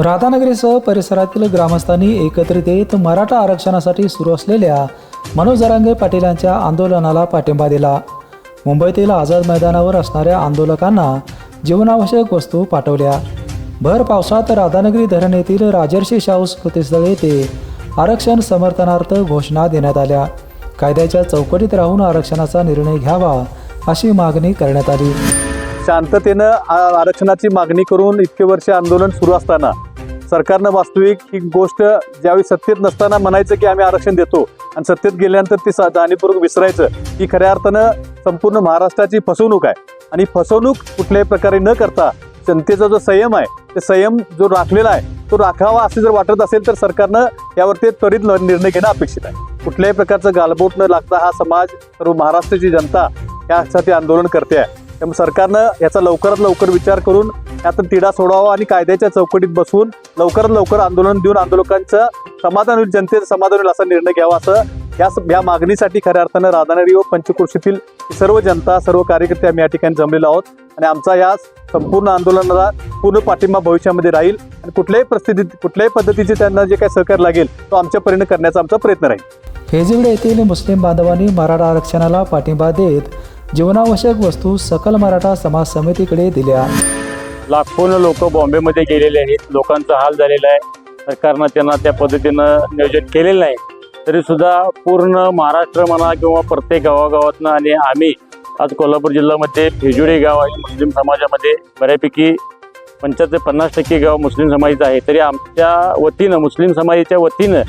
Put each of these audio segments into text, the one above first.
राधानगरीसह परिसरातील ग्रामस्थांनी एकत्रित येत मराठा आरक्षणासाठी सुरू असलेल्या मनोज जरांगे पाटील यांच्या आंदोलनाला पाठिंबा दिला. मुंबईतील आझाद मैदानावर असणाऱ्या आंदोलकांना जीवनावश्यक वस्तू पाठवल्या. भर पावसात राधानगरी धरण येथील राजर्षी शाहू स्मृतीस्थळ येथे आरक्षण समर्थनार्थ घोषणा देण्यात आल्या. कायद्याच्या चौकटीत राहून आरक्षणाचा निर्णय घ्यावा अशी मागणी करण्यात आली. शांततेनं आरक्षणाची मागणी करून इतके वर्ष आंदोलन सुरू असताना सरकारनं वास्तविक ही गोष्ट ज्यावेळी सत्तेत नसताना म्हणायचं की आम्ही आरक्षण देतो आणि सत्तेत गेल्यानंतर ती सा- जाणीवपूर्वक विसरायचं ही खऱ्या अर्थानं संपूर्ण महाराष्ट्राची फसवणूक आहे. आणि फसवणूक कुठल्याही प्रकारे न करता जनतेचा जो संयम आहे ते संयम जो राखलेला आहे तो राखावा असे जर वाटत असेल तर सरकारनं यावरती त्वरित निर्णय घेणं अपेक्षित आहे. कुठल्याही प्रकारचं गालबोट न लागता हा समाज सर्व महाराष्ट्राची जनता यासाठी आंदोलन करते आहे. त्यामुळे सरकारनं याचा लवकरात लवकर विचार करून यातून तिढा सोडावा आणि कायद्याच्या चौकटीत बसवून लवकरात लवकर आंदोलन देऊन आंदोलकांचं समाधान होईल जनतेचं समाधान होईल असा निर्णय घ्यावा असं या या मागणीसाठी खऱ्या अर्थानं राधानगरी व पंचक्रोशीतील सर्व जनता सर्व कार्यकर्ते आम्ही या ठिकाणी जमलेलो आहोत. आणि आमचा या संपूर्ण आंदोलनाला पूर्ण पाठिंबा भविष्यामध्ये राहील आणि कुठल्याही परिस्थितीत कुठल्याही पद्धतीचे त्यांना जे काही सहकार्य लागेल तो आमच्या परीने करण्याचा आमचा प्रयत्न राहील. हेजिवडे येथील मुस्लिम बांधवांनी मराठा आरक्षणाला पाठिंबा देत जीवनावश्यक वस्तू सकल मराठा समाज समितीकडे दिल्या. लाखोनं लोक बॉम्बेमध्ये गेलेले आहेत. लोकांचा हाल झालेला आहे. सरकारनं त्यांना त्या पद्धतीनं नियोजन केलेलं नाही. तरीसुद्धा पूर्ण महाराष्ट्र म्हणा किंवा प्रत्येक गावागावातनं आणि आम्ही आज कोल्हापूर जिल्ह्यामध्ये फिजुडे गाव आहे. मुस्लिम समाजामध्ये बऱ्यापैकी पंच्याहत्तर पन्नास टक्के गाव मुस्लिम समाजाचं आहे. तरी आमच्या वतीनं मुस्लिम समाजाच्या वतीनं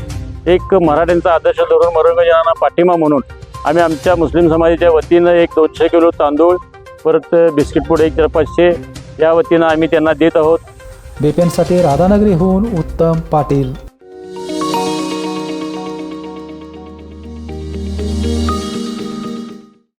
एक मराठ्यांचा आदर्श धोरण मनोरंजनाला पाठिंबा म्हणून आम्ही आमच्या मुस्लिम समाजाच्या वतीनं एक दोनशे किलो तांदूळ परत बिस्किट पुढे एक चार पाचशे या वतीनं आम्ही त्यांना देत आहोत. बेपेनसाठी राधानगरीहून उत्तम पाटील.